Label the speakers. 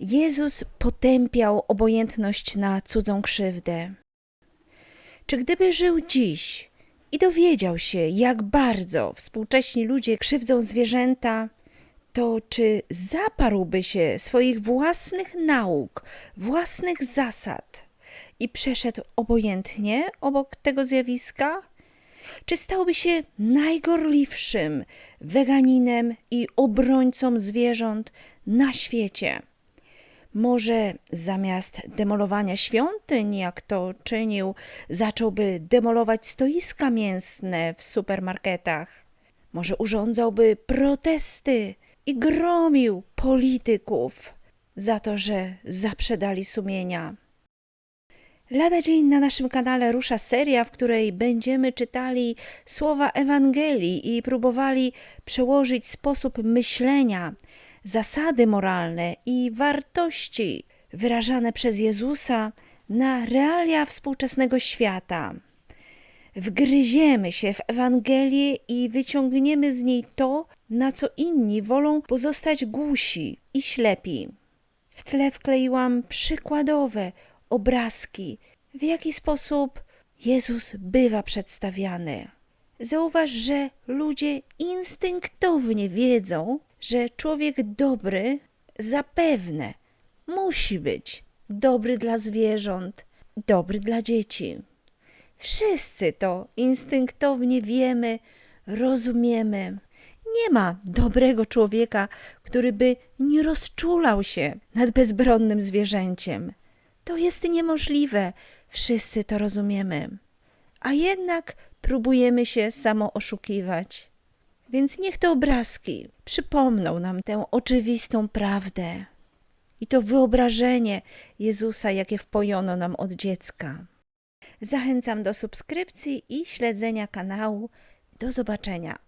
Speaker 1: Jezus potępiał obojętność na cudzą krzywdę. Czy gdyby żył dziś i dowiedział się, jak bardzo współcześni ludzie krzywdzą zwierzęta, to czy zaparłby się swoich własnych nauk, własnych zasad i przeszedł obojętnie obok tego zjawiska? Czy stałby się najgorliwszym weganinem i obrońcą zwierząt na świecie? Może zamiast demolowania świątyń, jak to czynił, zacząłby demolować stoiska mięsne w supermarketach? Może urządzałby protesty i gromił polityków za to, że zaprzedali sumienia? Lada dzień na naszym kanale rusza seria, w której będziemy czytali słowa Ewangelii i próbowali przełożyć sposób myślenia, zasady moralne i wartości wyrażane przez Jezusa na realia współczesnego świata. Wgryziemy się w Ewangelię i wyciągniemy z niej to, na co inni wolą pozostać głusi i ślepi. W tle wkleiłam przykładowe obrazki, w jaki sposób Jezus bywa przedstawiany. Zauważ, że ludzie instynktownie wiedzą, że człowiek dobry zapewne musi być dobry dla zwierząt, dobry dla dzieci. Wszyscy to instynktownie wiemy, rozumiemy. Nie ma dobrego człowieka, który by nie rozczulał się nad bezbronnym zwierzęciem. To jest niemożliwe, wszyscy to rozumiemy. A jednak próbujemy się samo oszukiwać. Więc niech te obrazki przypomną nam tę oczywistą prawdę i to wyobrażenie Jezusa, jakie wpojono nam od dziecka. Zachęcam do subskrypcji i śledzenia kanału. Do zobaczenia.